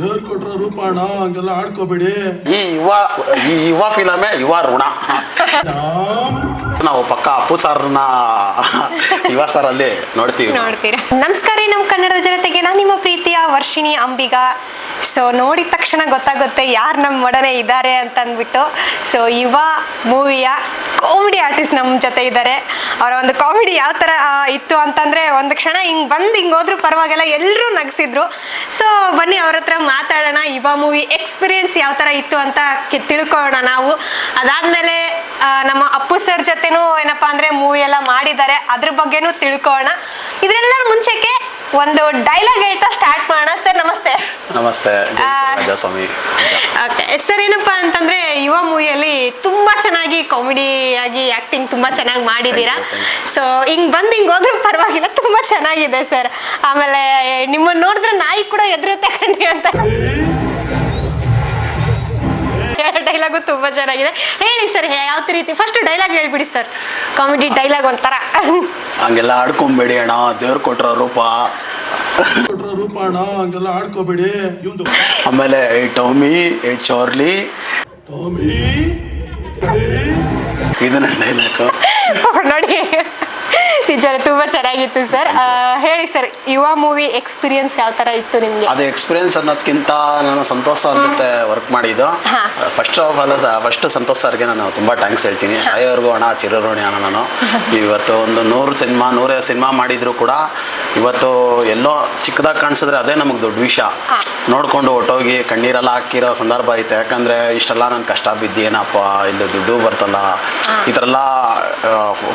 ದೇವ್ರು ಕೊಟ್ರ ರೂಪಾಣ ಹಂಗೆಲ್ಲ ಆಡ್ಕೋಬೇಡಿ. ಈ ಯುವ ಈ ಯುವ ಫಿಲಮೇ ಯುವ ಋಣ. ನಾವು ಪಕ್ಕ ಅಪ್ಪು ಸರ್ನ ಯುವ ಸರ್ ಅಲ್ಲಿ ನೋಡ್ತೀವಿ. ನೋಡ್ತೀರಾ? ನಮಸ್ಕಾರ ರೀ ನಮ್ಮ ಕನ್ನಡದ ಜನತೆಗೆ ನಾನು ನಿಮ್ಮ ಪ್ರೀತಿಯ ವರ್ಷಿಣಿ ಅಂಬಿಗ ಸೊ ನೋಡಿದ ತಕ್ಷಣ ಗೊತ್ತಾಗುತ್ತೆ ಯಾರು ನಮ್ಮ ಒಡನೆ ಇದ್ದಾರೆ ಅಂತ ಅಂದ್ಬಿಟ್ಟು ಸೊ ಯುವ ಮೂವಿಯ ಕಾಮಿಡಿ ಆರ್ಟಿಸ್ಟ್ ನಮ್ಮ ಜೊತೆ ಇದ್ದಾರೆ. ಅವರ ಒಂದು ಕಾಮಿಡಿ ಯಾವ ಥರ ಇತ್ತು ಅಂತಂದರೆ ಒಂದು ಕ್ಷಣ ಹಿಂಗೆ ಬಂದು ಹಿಂಗೆ ಹೋದ್ರೂ ಪರವಾಗಿಲ್ಲ ಎಲ್ಲರೂ ನಗಿಸಿದ್ರು. ಸೊ ಬನ್ನಿ ಅವ್ರ ಹತ್ರ ಮಾತಾಡೋಣ, ಯುವ ಮೂವಿ ಎಕ್ಸ್ಪೀರಿಯನ್ಸ್ ಯಾವ ಥರ ಇತ್ತು ಅಂತ ತಿಳ್ಕೊಳ್ಳೋಣ ನಾವು. ಅದಾದಮೇಲೆ ನಮ್ಮ ಅಪ್ಪು ಸರ್ ಜೊತೆನೂ ಏನಪ್ಪ ಅಂದರೆ ಮೂವಿ ಎಲ್ಲ ಮಾಡಿದ್ದಾರೆ. ಅದ್ರ ಬಗ್ಗೆನೂ ತಿಳ್ಕೊಳ್ಳೋಣ. ಇದರೆಲ್ಲರ ಮುಂಚೆಗೆ ಒಂದು ಡೈಲಾಗ್ ಹೇಳ್ತಾ ಸ್ಟಾರ್ಟ್ ಮಾಡೋಣ. ಸರ್ ನಮಸ್ತೆ. ನಮಸ್ತೆ. ರಾಜಸ್ವಾಮಿ. ಓಕೆ ಸರ್ ಏನಪ್ಪಾ ಅಂತಂದ್ರೆ ಯುವ ಮೂವಿಯಲ್ಲಿ ತುಂಬಾ ಚೆನ್ನಾಗಿ ಕಾಮಿಡಿ ಆಗಿ ಆಕ್ಟಿಂಗ್ ತುಂಬಾ ಚೆನ್ನಾಗಿ ಮಾಡಿದ್ದೀರಾ. ಸೊ ಹಿಂಗ್ ಬಂದ್ ಹಿಂಗ್ ಹೋದ್ರೂ ಪರವಾಗಿಲ್ಲ ತುಂಬಾ ಚೆನ್ನಾಗಿದೆ ಸರ್ ಆಮೇಲೆ ನಿಮ್ಮನ್ನ ನೋಡಿದ್ರೆ ನಾಯಿ ಕೂಡ ಎದುರುತ್ತೆ ಕಣ್ರಿ ಅಂತ. ಡೈಲಾಗು ತುಂಬಾ ಚೆನ್ನಾಗಿದೆ. ಹೇಳಿ ಸರ್ ಯಾವ ರೀತಿ? ಫಸ್ಟ್ ಡೈಲಾಗ್ ಹೇಳ್ಬಿಡಿ ಸರ್ ಕಾಮಿಡಿ ಡೈಲಾಗ್ ಒಂಥರ. ಹಂಗೆಲ್ಲ ಆಡ್ಕೊಂಬೇಡಿ ಅಣ್ಣ ದೇವ್ರು ಕೊಟ್ರ ರೂಪ. ಕೊಟ್ರ ರೂಪ ಅಣ್ಣ ಹಂಗೆಲ್ಲ ಆಡ್ಕೋಬೇಡಿ ಇವ್ದು ಆಮೇಲೆ ಏ ಟೋಮಿ ಏ ಚೋರ್ಲಿ. ಟೋಮಿ ಇದನ್ನ ಡೈಲಾಗು ನೋಡಿ. ನಿಜ ತುಂಬಾ ಚೆನ್ನಾಗಿತ್ತು ಸರ್. ಹೇಳಿ ಸರ್ ಯುವ ಮೂವಿ ಎಕ್ಸ್ಪೀರಿಯನ್ಸ್ ಯಾವ ತರ ಇತ್ತು ನಿಮ್ಗೆ? ಅದು ಎಕ್ಸ್ಪೀರಿಯನ್ಸ್ ಅನ್ನೋದಕ್ಕಿಂತ ನಾನು ಸಂತೋಷ ಅವ್ರ ಜೊತೆ ವರ್ಕ್ ಮಾಡಿದ್ದು. First of all first Santosh ಸರ್ಗೆ ನಾನು ತುಂಬಾ ಥ್ಯಾಂಕ್ಸ್ ಹೇಳ್ತೀನಿ. ಸಾಯೋರ್ಗು ಹಣ ಚಿರಋಣಿ ಹಣ ನಾನು. ಇವತ್ತು ಒಂದು ನೂರು ಸಿನಿಮಾ ನೂರೇ ಸಿನಿಮಾ ಮಾಡಿದ್ರು ಕೂಡ ಇವತ್ತು ಎಲ್ಲೋ ಚಿಕ್ಕದಾಗಿ ಕಾಣಿಸಿದ್ರೆ ಅದೇ ನಮಗೆ ದೊಡ್ಡ ವಿಷಯ. ನೋಡಿಕೊಂಡು ಹೊಟ್ಟೋಗಿ ಕಣ್ಣೀರೆಲ್ಲ ಹಾಕಿರೋ ಸಂದರ್ಭ ಐತೆ. ಯಾಕಂದ್ರೆ ಇಷ್ಟೆಲ್ಲ ನಾನು ಕಷ್ಟ ಬಿದ್ದು ಏನಪ್ಪ ಇಲ್ಲಿ ದುಡ್ಡು ಬರ್ತಲ್ಲ. ಈ ಥರ ಎಲ್ಲ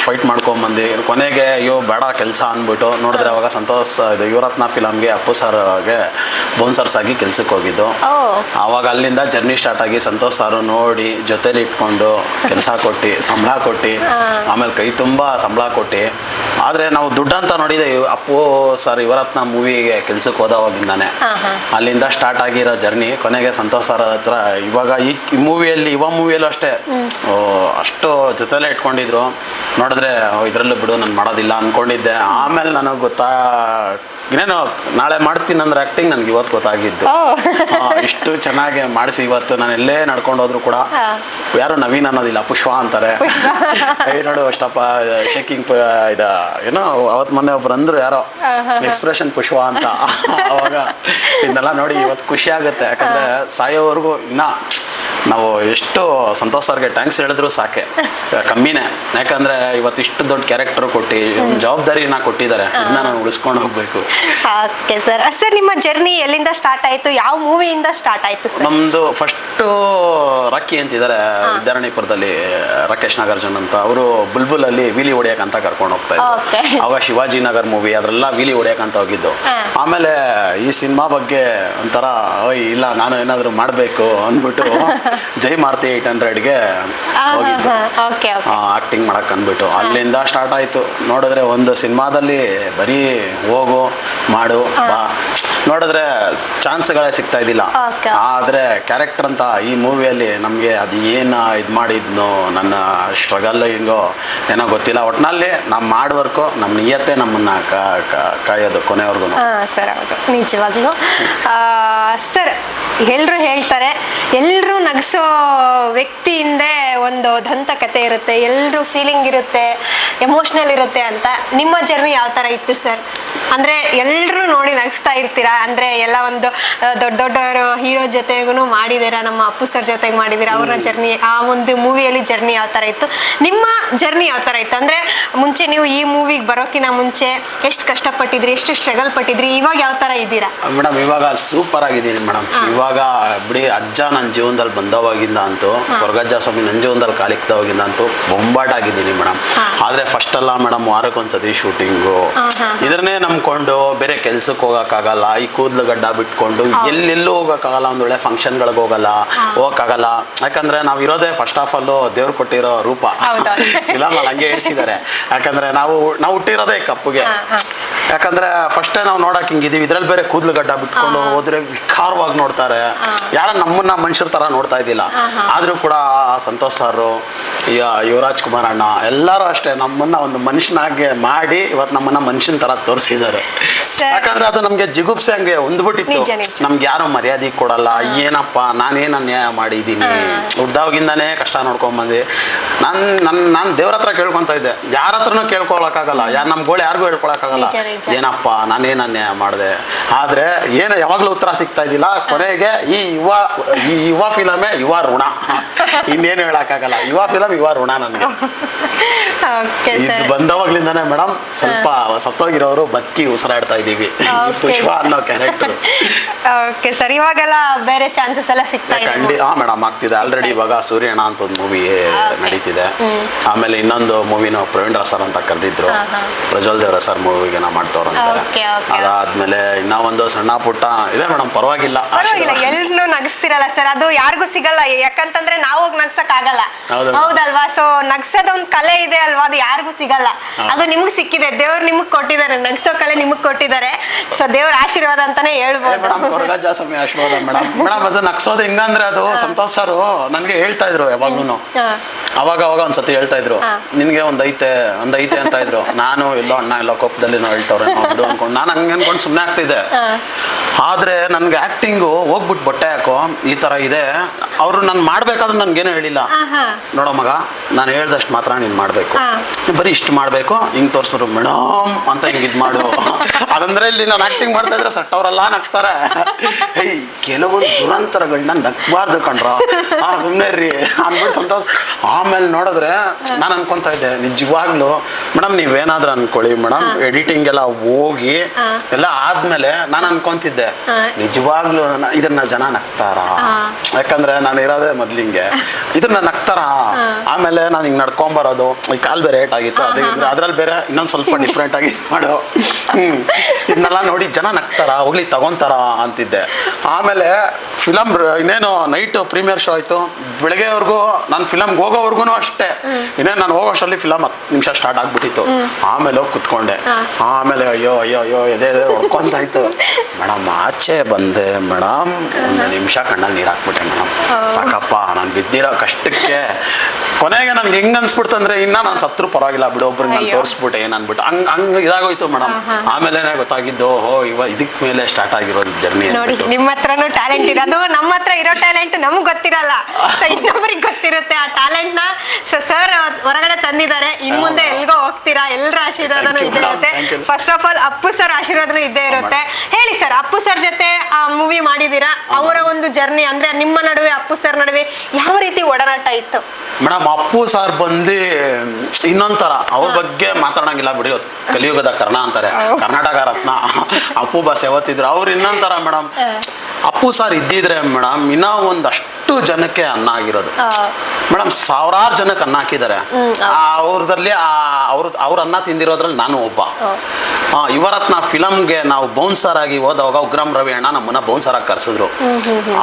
ಫೈಟ್ ಮಾಡ್ಕೊಂಬಂದು. ಕೊನೆಗೆ ಅಯ್ಯೋ ಬೇಡ ಕೆಲಸ ಅಂದ್ಬಿಟ್ಟು ನೋಡಿದ್ರೆ ಅವಾಗ ಸಂತೋಷ್ ಇದು ಯುವರತ್ನ ಫಿಲಮ್ಗೆ ಅಪ್ಪು ಸರ್ಗೆ ಬೌನ್ಸರ್ಸ್ ಆಗಿ ಕೆಲ್ಸಕ್ಕೆ ಹೋಗಿದ್ದು. ಅವಾಗ ಆವಾಗ ಅಲ್ಲಿಂದ ಜರ್ನಿ ಸ್ಟಾರ್ಟ್ ಆಗಿ ಸಂತೋಷ್ ಸಾರು ನೋಡಿ ಜೊತೆಲಿ ಇಟ್ಕೊಂಡು ಕೆಲಸ ಕೊಟ್ಟು ಸಂಬಳ ಕೊಟ್ಟು ಆಮೇಲೆ ಕೈ ತುಂಬ ಸಂಬಳ ಕೊಟ್ಟು. ಆದರೆ ನಾವು ದುಡ್ಡು ಅಂತ ನೋಡಿದೆ ಅಪ್ಪು ಸರ್ ಯುವರತ್ನ ಮೂವಿಗೆ ಕೆಲ್ಸಕ್ಕೆ ಹೋದವಾಗಿಂದಾನೆ. ಅಲ್ಲಿಂದ ಸ್ಟಾರ್ಟ್ ಆಗಿರೋ ಜರ್ನಿ ಕೊನೆಗೆ ಸಂತೋಷ್ ಸರ್ ಹತ್ರ ಇವಾಗ ಈ ಮೂವಿಯಲ್ಲಿ ಯುವ ಮೂವಿಯಲ್ಲೂ ಅಷ್ಟೇ. ಅಷ್ಟು ಜೊತೆಲೇ ಇಟ್ಕೊಂಡಿದ್ರು. ನೋಡಿದ್ರೆ ಇದರಲ್ಲೂ ಬಿಡು ನಾನು ಮಾಡೋದಿಲ್ಲ ಅಂದ್ಕೊಂಡಿದ್ದೆ ಆಮೇಲೆ ನನಗೆ ಗೊತ್ತಾ ಇನ್ನೇನು ನಾಳೆ ಮಾಡ್ತೀನಿ ಅಂದ್ರೆ ಆ್ಯಕ್ಟಿಂಗ್ ನನಗೆ ಇವತ್ತು ಗೊತ್ತಾಗಿದ್ದು. ಇಷ್ಟು ಚೆನ್ನಾಗಿ ಮಾಡಿಸಿ ಇವತ್ತು. ನಾನು ಎಲ್ಲೇ ನಡ್ಕೊಂಡು ಹೋದ್ರು ಕೂಡ. ಯಾರು ನವೀನ್ ಅನ್ನೋದಿಲ್ಲ ಪುಷ್ಪ ಅಂತಾರೆ. ಏ ನೋಡು ಅಷ್ಟಪ್ಪ ಶೇಕಿಂಗ್ ಇದ ಏನೋ ಅವತ್ತು ಮೊನ್ನೆ ಒಬ್ರು ಅಂದ್ರು ಯಾರೋ ಎಕ್ಸ್ಪ್ರೆಷನ್ ಪುಷ್ಪ ಅಂತ. ಅವಾಗ ಇದನ್ನೆಲ್ಲ ನೋಡಿ ಇವತ್ತು ಖುಷಿ ಆಗುತ್ತೆ. ಯಾಕಂದ್ರೆ ಸಾಯೋವರೆಗೂ ಇನ್ನ ನಾವು ಎಷ್ಟು ಸಂತೋಷ ಸರ್ಗೆ ಟ್ಯಾಂಕ್ಸ್ ಹೇಳಿದ್ರು ಸಾಕೆ. ಕಮ್ಮಿನೇ. ಯಾಕಂದ್ರೆ ಇವತ್ತು ಇಷ್ಟು ದೊಡ್ಡ ಕ್ಯಾರೆಕ್ಟರ್ ಕೊಟ್ಟು ಜವಾಬ್ದಾರಿ ಜವಾಬ್ದಾರಿನ ಕೊಟ್ಟಿದ್ದಾರೆ. ಇದನ್ನ ನಾನು ಉಳಿಸ್ಕೊಂಡು ಹೋಗ್ಬೇಕು. Okay sir. ಸರ್ ನಿಮ್ಮ ಜರ್ನಿ ಎಲ್ಲಿಂದ ಸ್ಟಾರ್ಟ್ ಆಯ್ತು? ಯಾವ ಮೂವಿಯಿಂದ ಸ್ಟಾರ್ಟ್ ಆಯ್ತು ಸರ್? ನಮ್ದು ಫಸ್ಟು ರಾಕಿ ಅಂತಿದ್ದಾರೆ ವಿದ್ಯಾರಣ್ಯಪುರದಲ್ಲಿ ರಾಕೇಶ್ ನಾಗಾರ್ಜುನ್ ಅಂತ. ಅವರು ಬುಲ್ಬುಲ್ ಅಲ್ಲಿ ವೀಲಿ ಹೊಡೆಯಕ್ ಅಂತ ಕರ್ಕೊಂಡು ಹೋಗ್ತಾ ಇದ್ದಾರೆ ಇದ್ರು ಅವಾಗ ಶಿವಾಜಿ ನಗರ್ ಮೂವಿ ಅದ್ರೆಲ್ಲ ವೀಲಿ ಹೊಡೆಯಕ್ ಅಂತ ಹೋಗಿದ್ದು. ಆಮೇಲೆ ಈ ಸಿನಿಮಾ ಬಗ್ಗೆ ಒಂಥರ ಇಲ್ಲ ನಾನು ಏನಾದರೂ ಮಾಡಬೇಕು ಅಂದ್ಬಿಟ್ಟು ಜೈ ಮಾರುತಿ ಏಯ್ಟ್ ಹಂಡ್ರೆಡ್ಗೆ ಓಕೆ ಆಕ್ಟಿಂಗ್ ಮಾಡಕ್ ಅಂದ್ಬಿಟ್ಟು. ಅಲ್ಲಿಂದ ಸ್ಟಾರ್ಟ್ ಆಯ್ತು. ನೋಡಿದ್ರೆ ಒಂದು ಸಿನಿಮಾದಲ್ಲಿ ಬರೀ ಹೋಗು ಮಾಡು ಬಾ. ನೋಡಿದ್ರೆ ಚಾನ್ಸ್ಗಳೇ ಸಿಗ್ತಾ ಇದ್ದಿಲ್ಲ. ಆದರೆ ಕ್ಯಾರೆಕ್ಟರ್ ಅಂತ ಈ ಮೂವಿಯಲ್ಲಿ ನಮಗೆ ಅದು ಏನು ಇದು ಮಾಡಿದ್ನೋ ನನ್ನ ಸ್ಟ್ರಗಲ್ ಹಿಂಗೋ ಏನೋ ಗೊತ್ತಿಲ್ಲ. ಒಟ್ನಲ್ಲಿ ನಮ್ಮ ಮಾಡುವರ್ಕು ನಮ್ಮ ನಿಯತ್ತೆ ನಮ್ಮನ್ನ ಕಾಯೋದು ಕೊನೆವರೆಗೂ ಸರ್ ಹೌದು. ನಿಜವಾಗ್ಲೂ. ಸರ್ ಎಲ್ಲರೂ ಹೇಳ್ತಾರೆ ಎಲ್ಲರೂ ನಗಿಸೋ ವ್ಯಕ್ತಿ ಹಿಂದೆ ಒಂದು ದಂತಕತೆ ಇರುತ್ತೆ ಎಲ್ಲರೂ ಫೀಲಿಂಗ್ ಇರುತ್ತೆ ಎಮೋಷ್ನಲ್ ಇರುತ್ತೆ ಅಂತ. ನಿಮ್ಮ ಜರ್ನಿ ಯಾವ ಥರ ಇತ್ತು ಸರ್ ಅಂದರೆ ಎಲ್ಲರೂ ನೋಡಿ ನಗಿಸ್ತಾ ಇರ್ತೀರಾ? ಅಂದರೆ ಎಲ್ಲ ಒಂದು ದೊಡ್ಡ ದೊಡ್ಡವರು ಹೀರೋ ಜೊತೆಗೂ ಮಾಡಿದ್ದೀರಾ ನಮ್ಮ ಅಪ್ಪು ಸರ್ ಜೊತೆಗೆ ಮಾಡಿದ್ದೀರಾ ಅವರ ಜರ್ನಿ ಆ ಒಂದು ಮೂವಿಯಲ್ಲಿ ಜರ್ನಿ ಯಾವ ಥರ ಇತ್ತು? ನಿಮ್ಮ ಜರ್ನಿ ಯಾವ ಥರ ಇತ್ತು? ಅಂದರೆ ಮುಂಚೆ ನೀವು ಈ ಮೂವಿಗೆ ಬರೋಕ್ಕಿಂತ ಮುಂಚೆ ಎಷ್ಟು ಕಷ್ಟಪಟ್ಟಿದ್ರಿ ಎಷ್ಟು ಸ್ಟ್ರಗಲ್ ಪಟ್ಟಿದ್ರಿ ಇವಾಗ ಯಾವ ಥರ ಇದ್ದೀರಾ? ಮೇಡಮ್ ಇವಾಗ ಸೂಪರ್ ಆಗಿದ್ದೀನಿ ಮೇಡಮ್. ಇವಾಗ ಬಿಡಿ ಅಜ್ಜ ನನ್ನ ಜೀವನದಲ್ಲಿ ಬಂದವಾಗಿಂದ ಅಂತೂ ಹೊರಗಜ್ಜ ಸ್ವಾಮಿ ನನ್ನ ಜೀವನದಲ್ಲಿ ಕಾಲಿಕ್ತವಾಗಿಂದ ಅಂತೂ ಬೊಂಬಾಟ್ ಆಗಿದ್ದೀನಿ ಮೇಡಮ್ ಆದರೆ ಫಸ್ಟ್ ಅಲ್ಲ ಮೇಡಮ್ ವಾರಕ್ಕೊಂದ್ಸತಿ ಶೂಟಿಂಗು. ಇದನ್ನೇ ನಂಬ್ಕೊಂಡು ಬೇರೆ ಕೆಲ್ಸಕ್ಕೆ ಹೋಗೋಕ್ಕಾಗಲ್ಲ ಈ ಕೂದಲು ಗಡ್ಡ ಬಿಟ್ಕೊಂಡು ಎಲ್ಲೆಲ್ಲೂ ಹೋಗೋಕ್ಕಾಗಲ್ಲ ಒಂದು ಒಳ್ಳೆ ಫಂಕ್ಷನ್ಗಳಿಗೆ ಹೋಗಲ್ಲ ಹೋಗಕ್ಕಾಗಲ್ಲ. ಯಾಕಂದ್ರೆ ನಾವು ಇರೋದೇ ಫಸ್ಟ್ ಆಫ್ ಆಲ್ ದೇವ್ರು ಕೊಟ್ಟಿರೋ ರೂಪ. ಇಲ್ಲ ಹಂಗೆ ಹೇಳ್ಸಿದ್ದಾರೆ. ಯಾಕಂದ್ರೆ ನಾವು ನಾವು ಹುಟ್ಟಿರೋದೇ ಕಪ್ಪುಗೆ. ಯಾಕಂದ್ರೆ ಫಸ್ಟೇ ನಾವು ನೋಡಕ್ ಹಿಂಗಿದೀವಿ. ಇದ್ರಲ್ಲಿ ಬೇರೆ ಕೂದಲು ಗಡ್ಡ ಬಿಟ್ಕೊಂಡು ಹೋದ್ರೆ ವಿಕಾರವಾಗಿ ನೋಡ್ತಾರೆ. ಯಾರ ನಮ್ಮನ್ನ ಮನುಷ್ಯರ ತರ ನೋಡ್ತಾ ಇದ್ದಿಲ್ಲ. ಆದ್ರೂ ಕೂಡ ಸಂತೋಷ್ ಸರ್ ಯುವರಾಜ್ ಕುಮಾರ್ ಅಣ್ಣ ಎಲ್ಲರೂ ಅಷ್ಟೇ ನಮ್ಮನ್ನ ಒಂದು ಮನುಷ್ಯನಾಗೆ ಮಾಡಿ ಇವತ್ತು ನಮ್ಮನ್ನ ಮನುಷ್ಯನ ತರ ತೋರಿಸಿದ್ದಾರೆ. ಯಾಕಂದ್ರೆ ಅದು ನಮ್ಗೆ ಜಿಗುಪ್ಸೆ ಹಂಗೆ ಹೊಂದ್ಬಿಟ್ಟಿತ್ತು. ನಮ್ಗೆ ಯಾರು ಮರ್ಯಾದೆ ಕೊಡಲ್ಲ. ಏನಪ್ಪ ನಾನೇನು ಅನ್ಯಾಯ ಮಾಡಿದ್ದೀನಿ? ಹುಡ್ದಾವಾಗಿಂದಾನೇ ಕಷ್ಟ ನೋಡ್ಕೊಂಡ್ ಬಂದೆ ನಾನು ನನ್ನ ನಾನು ದೇವ್ರ ಹತ್ರ ಕೇಳ್ಕೊಂತ ಇದ್ದೆ. ಯಾರ ಹತ್ರನೂ ಕೇಳ್ಕೊಳಕ್ಕಾಗಲ್ಲ ಯಾರು ನಮ್ಮ ಗೋಳು ಯಾರಿಗೂ ಹೇಳ್ಕೊಳಕ್ಕಾಗಲ್ಲ. ಏನಪ್ಪ ನಾನೇನು ಅನ್ಯಾಯ ಮಾಡಿದೆ? ಆದ್ರೆ ಏನು ಯಾವಾಗಲೂ ಉತ್ತರ ಸಿಗ್ತಾ ಇದ್ದಿಲ್ಲ. ಕೊನೆಗೆ ಈ ಯುವ ಈ ಯುವ ಫಿಲಮೇ ಯುವ ಋಣ. ಇನ್ನೇನು ಹೇಳೋಕ್ಕಾಗಲ್ಲ. ಯುವ ಫಿಲಮ್ ಯುವ ಋಣ ನನಗೆ. ಬಂದವಾಗ್ಲಿಂದಾನೆ ಮೇಡಮ್ ಸ್ವಲ್ಪ ಸತ್ತೋಗಿರೋರು ಬದುಕಿ ಉಸಿರಾಡ್ತಾ ಇದ್ದೀವಿ. ಪುಷ್ಪ ಅನ್ನೋ ಕ್ಯಾರೆಕ್ಟರ್ ಓಕೆ ಸರ್ ಇವಾಗೆಲ್ಲ ಬೇರೆ ಚಾನ್ಸಸ್ ಎಲ್ಲ ಸಿಗ್ತಾ ಇದೆ ಖಂಡಿತ ಹಾ ಮೇಡಮ್ ಆಗ್ತಿದೆ. ಆಲ್ರೆಡಿ ಇವಾಗ ಸೂರ್ಯಣ್ಣ ಅಂತ ಒಂದು ಮೂವಿ ನಡೀತಿದೆ. ಆಮೇಲೆ ಇನ್ನೊಂದು ಮೂವಿನ ಪ್ರವೀಣ್ ಸರ್ ಅಂತ ಕರೆದಿದ್ರು. ಪ್ರಜ್ವಲ್ ದೇವರ ಸರ್ ಮೂವಿಗೆ ನಾ okay. ಅದಾದ್ಮೇಲೆ ಇನ್ನ ಒಂದು ಸಣ್ಣ ಪುಟ್ಟ ಇದೆ ಮೇಡಮ್ ಪರವಾಗಿಲ್ಲ. ಪರವಾಗಿಲ್ಲ ಎಲ್ರು ನಗಿಸ್ತಿರಲ್ಲ ಸರ್ ಅದು ಯಾರಿಗೂ ಸಿಗಲ್ಲ. ಯಾಕಂತಂದ್ರೆ ನಾವು ಹೋಗಿ ನಗ್ಸಕ್ ಆಗಲ್ಲ ಹೌದಲ್ವಾ? ಸೊ ನಗ್ಸೋದ್ ಒಂದ್ ಕಲೆ ಇದೆ ಅಲ್ವಾ? ಅದು ಯಾರಿಗೂ ಸಿಗಲ್ಲ. ಅದು ನಿಮ್ಗ್ ಸಿಕ್ಕಿದೆ. ದೇವ್ರು ನಿಮಗ್ ಕೊಟ್ಟಿದ್ದಾರೆ. ನಗ್ಸೋ ಕಲೆ ನಿಮಗ್ ಕೊಟ್ಟಿದ್ದಾರೆ. ಸೊ ದೇವ್ರ ಆಶೀರ್ವಾದ ಅಂತಾನೆ ಹೇಳ್ಬೋದು. ಮೇಡಮ್ ಕೊರಗಜ್ಜ ಸಮಯ ಆಶೀರ್ವಾದ ಮೇಡಮ್. ಮೇಡಮ್ ಅದು ನಕ್ಸೋದು ಹೆಂಗಂದ್ರೆ ಅದು ಸಂತೋಷ್ ಸರ್ ನನ್ಗೆ ಹೇಳ್ತಾ ಇದ್ರು ಯಾವಾಗ್ಲೂ. ಅವಾಗ ಅವಾಗ ಒಂದ್ಸತಿ ಹೇಳ್ತಾ ಇದ್ರು. ನಿನ್ಗೆ ಒಂದ್ ಐತೆ ಒಂದ್ ಐತೆ ಅಂತ ಇದ್ರು. ನಾನು ಎಲ್ಲೋ ಅಣ್ಣ ಎಲ್ಲೋ ಕೋಪದಲ್ಲಿ ನಾವು ಹೇಳ್ತವ್ರೆ ಬಿಡು ಅನ್ಕೊಂಡು ನಾನು ಹಂಗೆ ಅನ್ಕೊಂಡು ಸುಮ್ಮನೆ ಆಗ್ತಿದ್ದೆ. ಆದ್ರೆ ನನ್ಗೆ ಆಕ್ಟಿಂಗು ಹೋಗ್ಬಿಟ್ಟು ಬಟ್ಟೆ ಹಾಕೋ ಈ ತರ ಇದೆ. ಅವರು ನಾನು ಮಾಡ್ಬೇಕಾದ್ರೆ ನನ್ಗೇನು ಹೇಳಿಲ್ಲ. ನೋಡೋ ಮಗ ನಾನು ಹೇಳ್ದಷ್ಟು ಮಾತ್ರ ನೀನು ಮಾಡಬೇಕು. ಬರೀ ಇಷ್ಟು ಮಾಡಬೇಕು ಹಿಂಗ್ ತೋರಿಸಿದ್ರು ಮೇಡಮ್ ಅಂತ ಹಿಂಗ್ ಇದು ಮಾಡು. ಅದಂದ್ರೆ ಇಲ್ಲಿ ನಾನು ಆಕ್ಟಿಂಗ್ ಮಾಡ್ತಾ ಇದ್ರೆ ಸಟ್ಟವರೆಲ್ಲ ನಗ್ತಾರೆ. ಏಯ್ ಕೆಲವೊಂದು ದುರಂತರಗಳನ್ನ ನಗ್ಬಾರ್ದು ಕಣ್ರ. ಸುಮ್ಮನೆ ರೀ ಅಂದ್ಬಿಟ್ಟು ಸಂತೋಷ ಆಮೇಲೆ ನೋಡಿದ್ರೆ ನಾನು ಅನ್ಕೊಂತ ಇದ್ದೆ ನಿಜವಾಗ್ಲೂ ಮೇಡಮ್ ನೀವೇನಾದ್ರೂ ಅನ್ಕೊಳ್ಳಿ ಮೇಡಮ್ ಎಡಿಟಿಂಗ್ ಎಲ್ಲ ಹೋಗಿ. ಎಲ್ಲ ಆದ್ಮೇಲೆ ನಾನು ಅನ್ಕೊಂತಿದ್ದೆ. ನಿಜವಾಗ್ಲೂ ಇದನ್ನ ಜನ ನಗ್ತಾರ? ಯಾಕಂದ್ರೆ ನಾನು ಇರೋದೇ ಮೊದ್ಲಿಂಗೆ ಇದನ್ನ ನಗ್ತಾರ? ಆಮೇಲೆ ನಾನು ಹಿಂಗ್ ನಡ್ಕೊಂಬರೋದು ಈ ಕಾಲ್ ಬೇರೆ ಏಟ್ ಆಗಿತ್ತು ಅದೇ ಅದ್ರಲ್ಲಿ ಬೇರೆ ಇನ್ನೊಂದ್ ಸ್ವಲ್ಪ ಡಿಫ್ರೆಂಟ್ ಆಗಿ ಮಾಡು. ಹ್ಮ್. ಇದನ್ನೆಲ್ಲ ನೋಡಿ ಜನ ನಗ್ತಾರ? ಹೋಗ್ಲಿ ತಗೊಂತಾರ ಅಂತಿದ್ದೆ. ಆಮೇಲೆ ಫಿಲಮ್ ಇನ್ನೇನು ನೈಟ್ ಪ್ರೀಮಿಯರ್ ಶೋ ಆಯ್ತು. ಬೆಳಗ್ಗೆವರೆಗೂ ನಾನು ಫಿಲಮ್ಗೆ ಹೋಗೋವರೆಗೂ ಅಷ್ಟೇ. ಇನ್ನೇ ನಾನು ಹೋಗೋಷ್ಟರಲ್ಲಿ ಫಿಲಮ್ ಹತ್ತು ನಿಮಿಷ ಸ್ಟಾರ್ಟ್ ಆಗ್ಬಿಟ್ಟಿತ್ತು. ಆಮೇಲೆ ಹೋಗಿ ಕುತ್ಕೊಂಡೆ. ಆಮೇಲೆ ಅಯ್ಯೋ ಅಯ್ಯೋ ಅಯ್ಯೋ ಎದೆ ಎದೆ ಹೊಡ್ಕೊಂತಾಯ್ತು ಮೇಡಮ್ ಆಚೆ ಬಂದೆ. ಮೇಡಮ್ ಒಂದು ನಿಮಿಷ ಕಣ್ಣಲ್ಲಿ ನೀರು ಹಾಕ್ಬಿಟ್ಟೆ ಮೇಡಮ್. ಸಾಕಪ್ಪ ನಾನು ಬಿದ್ದಿರೋ ಕಷ್ಟಕ್ಕೆ ಕೊನೆಗೆ ನನ್ಗೆ ಹೆಂಗ್ ಅನ್ಸ್ಬಿಡ್ತು ಅಂದ್ರೆ ಇನ್ನ ನಾನು ಸತ್ರು ಪರವಾಗಿಲ್ಲ ಬಿಡು ಒಬ್ರಿಗೆ ನಾನು. ತೋರಿಸ್ಬಿಟ್ಟೆ ಏನ್ ಅನ್ಬಿಟ್ಟು. ಹಂಗ್ ಹಂಗ್ ಇದಾಗೋಯ್ತು ಮೇಡಮ್ ಆಮೇಲೆ ಗೊತ್ತಾಗಿದ್ದು ಓಹೋ ಇವ ಇದಕ್ ಮೇಲೆ ಸ್ಟಾರ್ಟ್ ಆಗಿರೋದು ಜರ್ನಿ ನೋಡಿ ನಿಮ್ಮ ಹತ್ರನೂ ಟ್ಯಾಲೆಂಟ್ ಇದೆ. ಅದು ನಮ್ಮ ಹತ್ರ ಇರೋ ಟ್ಯಾಲೆಂಟ್ ನಮ್ಗೆ ಗೊತ್ತಿರಲ್ಲ. ಸೊ ಇನ್ನೊಬ್ರಿಗೆ ಗೊತ್ತಿರುತ್ತೆ ಆ ಟ್ಯಾಲೆಂಟ್ನ. ಸೊ ಸರ್ ಹೊರಗಡೆ ತಂದಿದ್ದಾರೆ. ಇನ್ ಮುಂದೆ ಎಲ್ಗೋ ಹೋಗ್ತೀರಾ? ಎಲ್ಲರ ಆಶೀರ್ವಾದನೂ ಇದ್ದೇ ಇರುತ್ತೆ. First of all Appu sir ಆಶೀರ್ವಾದನೂ ಇದ್ದೇ ಇರುತ್ತೆ. ಹೇಳಿ ಸರ್ ಅಪ್ಪು ಸರ್ ಜೊತೆ ಆ ಮೂವಿ ಮಾಡಿದೀರಾ ಅವರ ಒಂದು ಜರ್ನಿ ಅಂದ್ರೆ ನಿಮ್ಮ ನಡುವೆ ಅಪ್ಪು ಸರ್ ನಡುವೆ ಯಾವ ರೀತಿ ಒಡನಾಟ ಇತ್ತು? ಮೇಡಮ್ ಅಪ್ಪು ಸಾರ್ ಬಂದು ಇನ್ನೊಂಥರ ಅವ್ರ ಬಗ್ಗೆ ಮಾತಾಡಂಗಿಲ್ಲ ಬಿಡಿ ಇವತ್ತು. ಕಲಿಯುಗದ ಕರ್ಣ ಅಂತಾರೆ. ಕರ್ನಾಟಕ ರತ್ನ. ಅಪ್ಪು ಬಾಸ್ ಯಾವತ್ತಿದ್ರು. ಅವ್ರು ಇನ್ನೊಂಥರ ಮೇಡಮ್ ಅಪ್ಪು ಸಾರ್ ಇದ್ದಿದ್ರೆ ಮೇಡಮ್ ಇನ್ನೂ ಒಂದಷ್ಟು ಜನಕ್ಕೆ ಅನ್ನ ಆಗಿರೋದು. ಮೇಡಮ್ ಸಾವಿರಾರು ಜನಕ್ಕೆ ಅನ್ನ ಹಾಕಿದ್ದಾರೆ. ಅವ್ರದಲ್ಲಿ ಅವ್ರ ಅವ್ರ ಅನ್ನ ತಿಂದಿರೋದ್ರಲ್ಲಿ ನಾನು ಒಬ್ಬ. ಯುವರತ್ನ ಫಿಲಮ್ಗೆ ನಾವು ಬೌನ್ಸರ್ ಆಗಿ ಹೋದವಾಗ ಉಗ್ರಂ ರವಿ ಅಣ್ಣ ನಮ್ಮನ್ನ ಬೌನ್ಸರ್ ಆಗಿ ಕರ್ಸಿದ್ರು.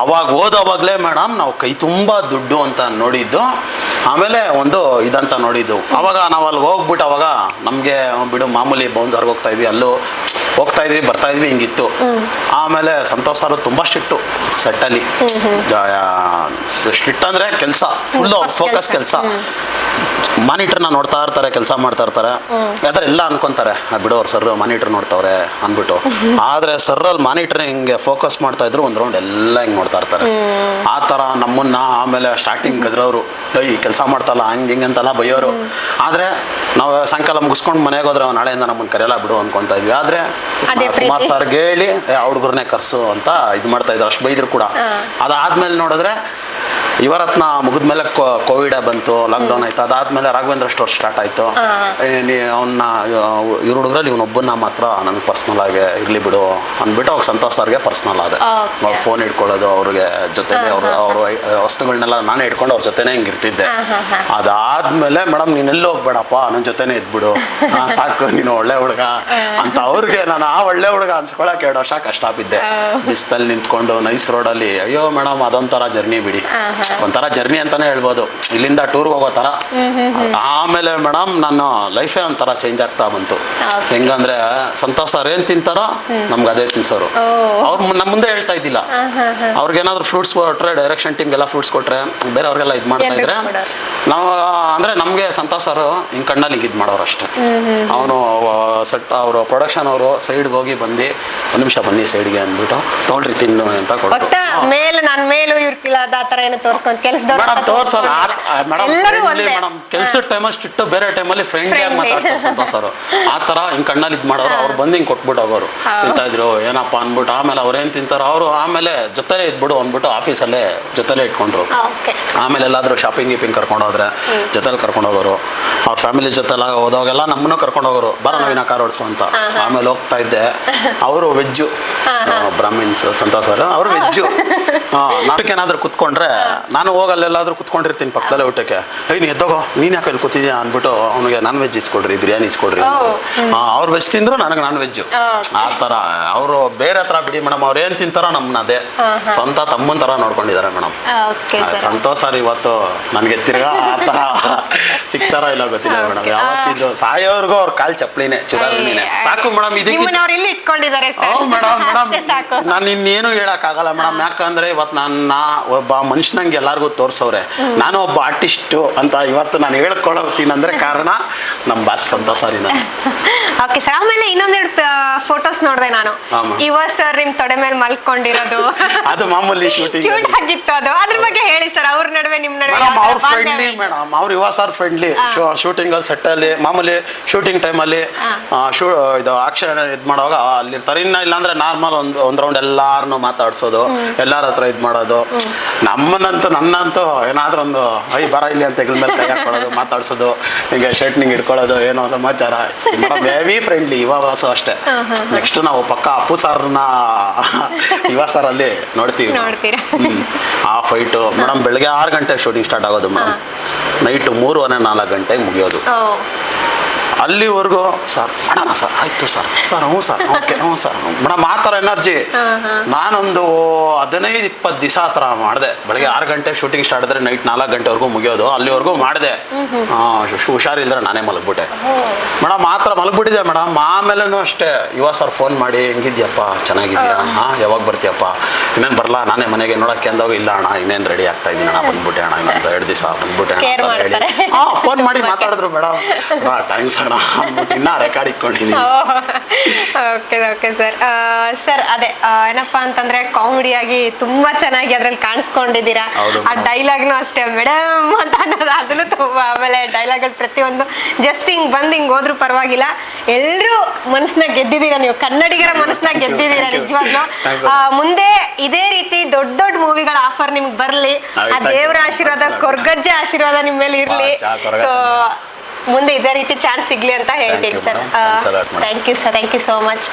ಅವಾಗ ಹೋದವಾಗ್ಲೇ ಮೇಡಮ್ ನಾವು ಕೈ ತುಂಬಾ ದುಡ್ಡು ಅಂತ ನೋಡಿದ್ದು. ಆಮೇಲೆ ಒಂದು ಇದಂತ ನೋಡಿದ್ದು. ಅವಾಗ ನಾವು ಅಲ್ಲಿ ಹೋಗ್ಬಿಟ್ಟು ಅವಾಗ ನಮಗೆ ಬಿಡು ಮಾಮೂಲಿ ಬೌನ್ಸರ್ಗೆ ಹೋಗ್ತಾ ಇದ್ವಿ ಅಲ್ಲೂ ಹೋಗ್ತಾ ಇದ್ವಿ ಬರ್ತಾ ಇದ್ವಿ ಹಿಂಗಿತ್ತು. ಆಮೇಲೆ ಸಂತೋಷ್ ಸರ್ ತುಂಬಾ ಸ್ಟ್ರಿಕ್ಟು ಸೆಟ್ಟಲ್ಲಿ. ಸ್ಟ್ರಿಕ್ಟ್ ಅಂದ್ರೆ ಕೆಲಸ. ಫುಲ್ಲು Focus ಫೋಕಸ್ ಕೆಲ್ಸ. ಮಾನಿಟರ್ನ ನೋಡ್ತಾ ಇರ್ತಾರೆ ಕೆಲಸ ಮಾಡ್ತಾ ಇರ್ತಾರೆ. ಯಾವ್ದಾರ ಎಲ್ಲ ಅನ್ಕೊಂತಾರೆ ಆ ಬಿಡು ಅವ್ರು ಸರ್ ಮಾನಿಟರ್ ನೋಡ್ತಾವ್ರೆ ಅಂದ್ಬಿಟ್ಟು. ಆದ್ರೆ ಸರ್ ಅಲ್ಲಿ ಮಾನಿಟರ್ ಹಿಂಗೆ ಫೋಕಸ್ ಮಾಡ್ತಾ ಇದ್ರು ಒಂದ್ ರೌಂಡ್ ಎಲ್ಲ ಹಿಂಗ್ ನೋಡ್ತಾ ಇರ್ತಾರೆ. ಆ ತರ ನಮ್ಮನ್ನ ಆಮೇಲೆ ಸ್ಟಾರ್ಟಿಂಗ್ ಗದ್ರವ್ರು ಐ ಕೆಲಸ ಮಾಡ್ತಲ್ಲ ಹಂಗೆ ಹಿಂಗೆ ಅಂತೆಲ್ಲ ಬೈಯೋರು. ಆದ್ರೆ ನಾವು ಸಾಯಂಕಾಲ ಮುಗಿಸ್ಕೊಂಡು ಮನೆಗೆ ಹೋದ್ರೆ ನಾಳೆಯಿಂದ ನಮ್ಮನ್ನ ಕರೆಯಲ್ಲ ಬಿಡು ಅನ್ಕೊಂತ ಇದ್ವಿ. ಆದ್ರೆ. ಕುಮಾರ್ ಸರ್ಗೆ ಹೇಳಿ "ಏ, ಆ ಹುಡುಗರನ್ನೇ ಕರ್ಸು ಅಂತ ಇದು ಮಾಡ್ತಾ ಇದ್ರು ಅಷ್ಟು ಬೈದ್ರು ಕೂಡ. ಅದಾದ್ಮೇಲೆ ನೋಡಿದ್ರೆ ಯುವರತ್ನ ಮುಗಿದ್ಮೇಲೆ ಕೋವಿಡ್ ಬಂತು ಲಾಕ್ಡೌನ್ ಆಯ್ತು. ಅದಾದ್ಮೇಲೆ ರಾಘವೇಂದ್ರ ಸ್ಟೋರ್ ಸ್ಟಾರ್ಟ್ ಆಯ್ತು. ಅವನ್ನ ಇವ್ರ ಹುಡುಗರಲ್ಲಿ ಇವನೊಬ್ಬನ ಮಾತ್ರ ನನಗೆ ಪರ್ಸ್ನಲ್ ಆಗಿ ಇರ್ಲಿ ಬಿಡು ಅಂದ್ಬಿಟ್ಟು ಅವಾಗ ಸಂತೋಷ್ ಸರ್ಗೆ ಪರ್ಸ್ನಲ್ ಆದ. ಫೋನ್ ಇಟ್ಕೊಳ್ಳೋದು ಅವ್ರಿಗೆ ಜೊತೆ ಅವ್ರ ಅವ್ರ ವಸ್ತುಗಳನ್ನೆಲ್ಲ ನಾನೇ ಇಟ್ಕೊಂಡು ಅವ್ರ ಜೊತೆನೆ ಹಿಂಗ್ ಇರ್ತಿದ್ದೆ. ಅದಾದ್ಮೇಲೆ ಮೇಡಮ್ ನೀನ್ ಎಲ್ಲಿ ಹೋಗ್ಬೇಡಪ್ಪ? ನನ್ನ ಜೊತೆನೇ ಇದ್ಬಿಡು. ಸಾಕು ನೀನು ಒಳ್ಳೆ ಹುಡುಗ ಅಂತ ಅವ್ರಿಗೆ ನಾನು ಆ ಒಳ್ಳೆ ಹುಡುಗ ಅನ್ಸ್ಕೊಳಕ್ ಎರಡು ವರ್ಷ ಕಷ್ಟ ಬಿದ್ದೆ. ಬಿಸ್ತಲ್ಲಿ ನಿಂತ್ಕೊಂಡು ನೈಸ್ ರೋಡಲ್ಲಿ ಅಯ್ಯೋ ಮೇಡಮ್ ಅದೊಂಥರ ಜರ್ನಿ ಬಿಡಿ. ಒಂಥರ ಜರ್ನಿ ಅಂತಾನೆ ಹೇಳ್ಬೋದು. ಇಲ್ಲಿಂದ ಟೂರ್ಗೆ ಹೋಗೋ ಥರ. ಆಮೇಲೆ ಮೇಡಮ್ ನನ್ನ ಲೈಫೇ ಒಂಥರ ಚೇಂಜ್ ಆಗ್ತಾ ಬಂತು. ಹೆಂಗಂದ್ರೆ ಸಂತೋಷ್ ಸರ್ ಏನ್ ತಿಂತಾರೋ ನಮ್ಗೆ ಅದೇ ತಿನ್ಸೋರು. ಅವ್ರು ನಮ್ಮ ಮುಂದೆ ಹೇಳ್ತಾ ಇದ್ದಿಲ್ಲ. ಅವ್ರಿಗೇನಾದ್ರು ಫ್ರೂಟ್ಸ್ ಕೊಟ್ರೆ ಡೈರೆಕ್ಷನ್ ಟೀಮ್ಗೆಲ್ಲ ಫ್ರೂಟ್ಸ್ ಕೊಟ್ರೆ ಬೇರೆಯವ್ರಿಗೆಲ್ಲ ಇದು ಮಾಡ್ತಾ ಇದ್ರೆ ನಾವು ಅಂದ್ರೆ ನಮಗೆ ಸಂತೋಷ್ ಸರ್ ಹಿಂಗೆ ಕಣ್ಣಲ್ಲಿ ಇದು ಮಾಡೋರು ಅಷ್ಟೇ. ಅವನು ಸೆಟ್ ಅವರು ಪ್ರೊಡಕ್ಷನ್ ಅವರು ಸೈಡ್ಗೆ ಹೋಗಿ ಬಂದು ಒಂದು ನಿಮಿಷ ಬನ್ನಿ ಸೈಡ್ಗೆ ಅಂದ್ಬಿಟ್ಟು ತೊಗೊಳ್ರಿ ತಿನ್ನು ಅಂತ ಒಟ್ಟ ಮೇಲೆ ನಾನು ಮೇಲೂ ಇವ್ರ ಆ ಥರ ಏನು ತೋರ್ಸ್ಕೊಂಡ್ ಕೆಲ್ಸದವ್ರ ಮೇಡಮ್ ತೋರ್ಸಲ್ಲ ಮೇಡಮ್ ಎಲ್ಲರೂ ಒಂದೇ. ಮೇಡಮ್ ಕೆಲ್ಸದ ಟೈಮಲ್ಲಿ ಸ್ಟ್ರಿಕ್ಟ್ ಬೇರೆ ಟೈಮಲ್ಲಿ ಫ್ರೆಂಡ್ಲಿ ಆಗಿ Friendly. ಮಾತಾಡ್ತಾರೆ ಸಂತೋಷ್ ಸರ್. ಆ ಥರ ಹಿಂಗೆ ಕಣ್ಣಲ್ಲಿ ಇದು ಮಾಡೋರು ಅವ್ರು ಬಂದು ಹಿಂಗೆ ಕೊಟ್ಬಿಟ್ಟು ಹೋಗೋರು. ಹಾ. ತಿಂತಾ ಇದ್ರು ಏನಪ್ಪ ಅಂದ್ಬಿಟ್ಟು ಆಮೇಲೆ ಅವ್ರೇನು ತಿಂತಾರೋ ಅವರು ಆಮೇಲೆ ಜೊತೆಲೇ ಇದ್ಬಿಡು ಅಂದ್ಬಿಟ್ಟು ಆಫೀಸಲ್ಲೇ ಜೊತೆಲೇ ಇಟ್ಕೊಂಡ್ರು. ಓಕೆ. ಆಮೇಲೆ ಎಲ್ಲಾದರೂ ಶಾಪಿಂಗ್ ಗೀಪಿಂಗ್ ಕರ್ಕೊಂಡು ಹೋದ್ರೆ ಜೊತೆಲಿ ಕರ್ಕೊಂಡು ಹೋಗೋರು. ಅವ್ರ ಫ್ಯಾಮಿಲಿ ಜೊತೆಲ್ಲ ಹೋದಾಗೆಲ್ಲ ನಮ್ಮನ್ನು ಕರ್ಕೊಂಡು ಹೋಗೋರು. ಬರ ನವೀನ ಕಾರ್ ಓಡಿಸು ಅಂತ. ಆಮೇಲೆ ಹೋಗ್ತಾ ಇದ್ದೆ. ಅವರು ವೆಜ್ಜು. ಬ್ರಾಹ್ಮಿನ್ಸ್ ಸಂತ ಸರ್. ಅವರು ವೆಜ್ಜು. ನಾಲ್ಕೇನಾದ್ರೂ ಕುತ್ಕೊಂಡ್ರೆ ನಾನು ಹೋಗಲ್ಲೆಲ್ಲಾದ್ರೂ ಕುತ್ಕೊಂಡಿರ್ತೀನಿ ಪಕ್ಕದಲ್ಲೇ ಊಟಕ್ಕೆ. ಐ ನೀ ಎದ್ದೋಗೋ. ನೀನು ಯಾಕೆ ಇಲ್ಲಿ ಕೂತಿದ್ಯಾ ಅಂದ್ಬಿಟ್ಟು ಅವನಿಗೆ ನಾನ್ ವೆಜ್ ಇಸ್ಕೊಡ್ರಿ ಬಿರಿಯಾನಿ ಇಸ್ಕೊಡ್ರಿ ಅವ್ರು ವೆಜ್ ತಿಂದ್ರು ನನಗೆ ನಾನ್ ವೆಜ್ ಆ ಥರ ಅವರು ಬೇರೆ ಥರ ಬಿಡಿ ಮೇಡಮ್ ಅವ್ರು ಏನು ತಿಂತಾರೋ ನಮ್ಮನ್ನ ಅದೇ. ಸ್ವಂತ ತಮ್ಮನ ಥರ ನೋಡ್ಕೊಂಡಿದ್ದಾರೆ ಮೇಡಮ್. ಸಂತೋಷ್ ಸರ್ ಇವತ್ತು. ನನಗೆ ತಿರ್ಗಾ ಆ ಥರ. ಸಿಗ್ತಾರೋ ಇಲ್ಲ ಗೊತ್ತಿಲ್ಲ ಮೇಡಮ್. ಯಾವತ್ತಿದ್ರು ಸಾಯೋರ್ಗು ಅವ್ರ ಕಾಲ್ ಚಪ್ಲಿನೇ ಚಿರಾಗ್ಲಿನೇ ಸಾಕು ಮೇಡಮ್ ಇದಕ್ಕೆ ನಿಮ್ಮನ್ನ ಅವ್ರು ಇಲ್ಲಿ ಇಟ್ಕೊಂಡಿದ್ದಾರೆ ಸರ್? ಹೌದು ಮೇಡಮ್ ಮೇಡಮ್. ಅಷ್ಟೇ ಸಾಕು. ನಾನು ಇನ್ನೇನು ಹೇಳಕ್ಕಾಗಲ್ಲ ಮೇಡಮ್. ಯಾಕಂದ್ರೆ ಇವತ್ತು ನನ್ನ ಒಬ್ಬ ಮನುಷ್ಯನಂಗೆ ಎಲ್ಲರಿಗೂ ತೋರ್ಸವ್ರೆ. ನಾನು ಒಬ್ಬ ಆರ್ಟಿಸ್ಟು ಅಂತ ಇವತ್ತು ನಾನು ಹೇಳ್ಕೊಳತೀನಿ ಅಂದ್ರೆ ಕಾರಣ ನಮ್ಮ ಬಾಸ್ ಸಂತೋಷ್ ಸರಿಂದ ಓಕೆ ಸರ್ ಆಮೇಲೆ ಇನ್ನೊಂದೆರಡು ಫೋಟೋಸ್ ನೋಡಿದೆ ನಾನು. ಆಮಾ. ಇವ ಸರ್ ನಿಮ್ ತೊಡೆ ಮೇಲೆ ಮಲ್ಕೊಂಡಿರೋದು. ಅದು ಮಾಮೂಲಿ ಶೂಟಿಂಗ್ ಕ್ಯೂಟ್ ಆಗಿತ್ತು ಅದು. ಅದ್ರ ಬಗ್ಗೆ ಹೇಳಿ ಸರ್ ಅವ್ರ ನಡುವೆ ನಿಮ್ ನಡುವೆ ಮೇಡಮ್ ಯಾವ ಅವ್ರ ಥರ ಫ್ರೆಂಡ್ಲಿ ಇತ್ತು? ಮೇಡಮ್. ಅವ್ರು ಯುವ ಸರ್ ಫ್ರೆಂಡ್ಲಿ ಶೂಟಿಂಗ್ ಅಲ್ಲಿ ಸೆಟ್ ಅಲ್ಲಿ ಮಾಮೂಲಿ ಶೂಟಿಂಗ್ ಟೈಮಲ್ಲಿ ಶೂ ಇದು ಆಕ್ಷನ್ ಇದು ಮಾಡುವಾಗ ಅಲ್ಲಿ ಇರ್ತಾರೆ ಇನ್ನ ಇಲ್ಲಾಂದ್ರೆ ನಾರ್ಮಲ್ ಒಂದು ಒಂದ್ ರೌಂಡ್ ಎಲ್ಲಾರನು ಮಾತಾಡ್ಸೋದು ಎಲ್ಲಾರ ಹತ್ರ ಇದು ಮಾಡೋದು. ನಮ್ಮನ್ನಂತೂ ನನ್ನಂತೂ ಏನಾದ್ರೂ ಒಂದು ಐ ಬರ ಇಲ್ಲಿ ಅಂತ ಹೆಗಲ ಮೇಲೆ ಕೈ ಹಾಕೊಳ್ಳೋದು ಮಾತಾಡ್ಸೋದು ಹಿಂಗೆ ಶರ್ಟ್ನಿಂಗ್ ಇಟ್ಕೊಳ್ಳೋದು ಏನೋ ಸಮಾಚಾರ. ವೆರಿ ಫ್ರೆಂಡ್ಲಿ ಇವಾಗಸು ಅಷ್ಟೇ. ನೆಕ್ಸ್ಟ್ ನಾವು ಪಕ್ಕ ಅಪ್ಪು ಸರ್ನ ಯುವ ಸರ್ ಅಲ್ಲಿ ನೋಡ್ತೀವಿ ನೋಡ್ತೀರಾ? ಆ ಫೈಟು ಮೇಡಮ್ ಬೆಳಗ್ಗೆ ಆರು ಗಂಟೆ ಶೂಟಿಂಗ್ ಸ್ಟಾರ್ಟ್ ಆಗೋದು ಮೇಡಮ್. ನೈಟು ಮೂರುವರೆ ನಾಲ್ಕು ಗಂಟೆಗೆ ಮುಗಿಯೋದು. ಅಲ್ಲಿವರೆಗೂ ಸರ್ ಮಾಡೋಣ ಸರ್ ಆಯ್ತು ಸರ್ ಸರ್ ಹ್ಞೂ ಸರ್ ಓಕೆ ಹ್ಞೂ ಸರ್ ಮೇಡಮ್ ಆ ಥರ ಎನರ್ಜಿ. ನಾನೊಂದು ಹದಿನೈದು ಇಪ್ಪತ್ತು ದಿವಸ ಆ ಥರ ಮಾಡಿದೆ. ಬೆಳಗ್ಗೆ ಆರು ಗಂಟೆಗೆ ಶೂಟಿಂಗ್ ಸ್ಟಾರ್ಟ್ ಆದರೆ ನೈಟ್ ನಾಲ್ಕು ಗಂಟೆವರೆಗೂ ಮುಗಿಯೋದು. ಅಲ್ಲಿವರೆಗೂ ಮಾಡಿದೆ. ಹುಷಾರಿಲ್ಲದ್ರೆ ನಾನೇ ಮಲಗ್ಬಿಟ್ಟೆ. ಮೇಡಮ್ ಮಾತ್ರ ಥರ ಮಲಗ್ಬಿಟ್ಟಿದೆ ಮೇಡಮ್ ಆಮೇಲೆನೂ ಅಷ್ಟೇ ಯುವ ಸರ್ ಫೋನ್ ಮಾಡಿ ಹೆಂಗಿದ್ಯಪ್ಪ? ಚೆನ್ನಾಗಿದ್ಯಾ ಹಾ ಯಾವಾಗ ಬರ್ತೀಯಪ್ಪ? ಇನ್ನೇನು ಬರಲ್ಲ ನಾನೇ ಮನೆಗೆ ನೋಡೋಕ್ಕೆ ಅಂದಾಗ ಇಲ್ಲ ಅಣ್ಣ ಇನ್ನೇನು ರೆಡಿ ಆಗ್ತಾ ಇದ್ದೀನಿ ಅಣ್ಣ ಬಂದ್ಬಿಟ್ಟೆ ಅಣ್ಣ ಇನ್ನೊಂದು ಎರಡು ದಿವಸ ಬಂದ್ಬಿಟ್ಟೆ ಅಣ್ಣ ಹೇಳಿ. ಹಾಂ ಫೋನ್ ಮಾಡಿ ಮಾತಾಡಿದ್ರು ಮೇಡಮ್ ಥ್ಯಾಂಕ್ಸ್ ಅಣ್ಣ. ಇನ್ನ ರೆಕಾರ್ಡ್ ಇಟ್ಕೊಂಡಿದ್ದೀನಿ ಓಕೆ ಓಕೆ ಸರ್. ಸರ್ ಅದೇ ಏನಪ್ಪ ಅಂತಂದ್ರೆ ಕಾಮಿಡಿಯಾಗಿ ಆಗಿ ತುಂಬಾ ಚೆನ್ನಾಗಿ ಅದ್ರಲ್ಲಿ ಕಾಣಿಸ್ಕೊಂಡಿದ್ದೀರಾ. ಆ ಡೈಲಾಗ್ ಡೈಲಾಗ್ನು ಅಷ್ಟೇ. ಮೇಡಮ್ ಅಂತ ಅನ್ನೋದು ಅದನ್ನು ತುಂಬಾ ಆಮೇಲೆ ಡೈಲಾಗ್ಗಳು ಪ್ರತಿಯೊಂದು ಜಸ್ಟ್ ಹಿಂಗ್ ಬಂದ್ ಹಿಂಗ್ ಹೋದ್ರು ಪರವಾಗಿಲ್ಲ. ಎಲ್ಲರೂ ಮನಸ್ಸನ್ನ ಗೆದ್ದಿದ್ದೀರಾ ನೀವು? ಕನ್ನಡಿಗರ ಮನಸ್ಸನ್ನ ಗೆದ್ದಿದ್ದೀರಾ ನಿಜವಾಗ್ಲೂ? ಮುಂದೆ ಇದೇ ರೀತಿ ದೊಡ್ಡ ದೊಡ್ಡ ಮೂವಿಗಳ ಆಫರ್ ನಿಮ್ಗೆ ಬರ್ಲಿ. ಆ ದೇವರ ಆಶೀರ್ವಾದ ಕೊರ್ಗಜ್ಜ ಆಶೀರ್ವಾದ ನಿಮ್ಮ ಮೇಲೆ ಇರ್ಲಿ. ಸೊ ಮುಂದೆ ಇದೇ ರೀತಿ ಚಾನ್ಸ್ ಸಿಗ್ಲಿ ಅಂತ ಹೇಳ್ತೀನಿ sir. Thank you sir thank you so much